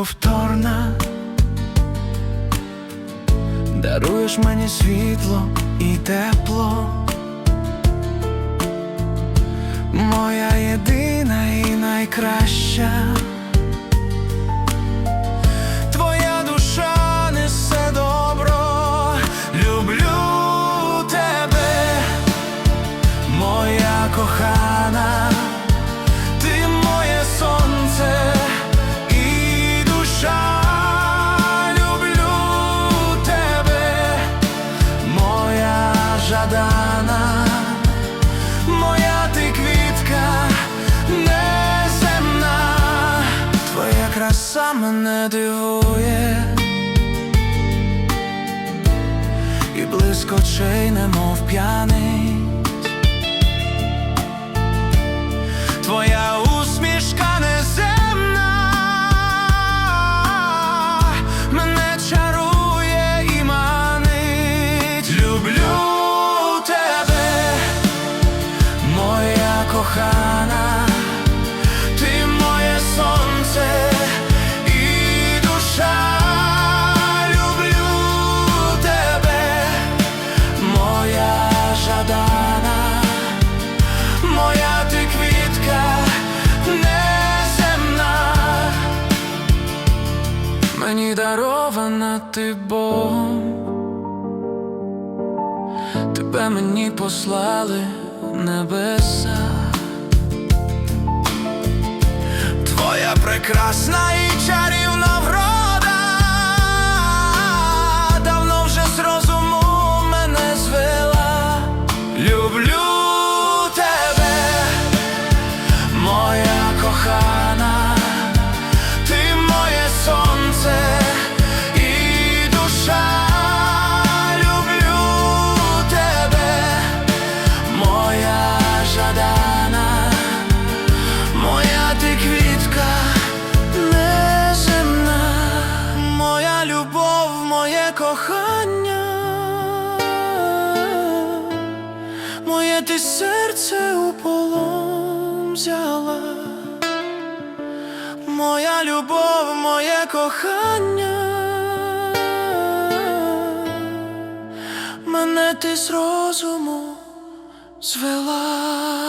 неповторна, даруєш мені світло і тепло, моя єдина і найкраща. Жадана, моя ти квітка неземна, твоя краса мене дивує. І близько немов п'яний дарована ти Богом, тебе мені послали небеса, твоя прекрасна і чарівна врода, давно вже з розуму мене звела. Люблю тебе, моя кохана, ти серце у полон взяла, моя любов, моє кохання, мене ти з розуму звела.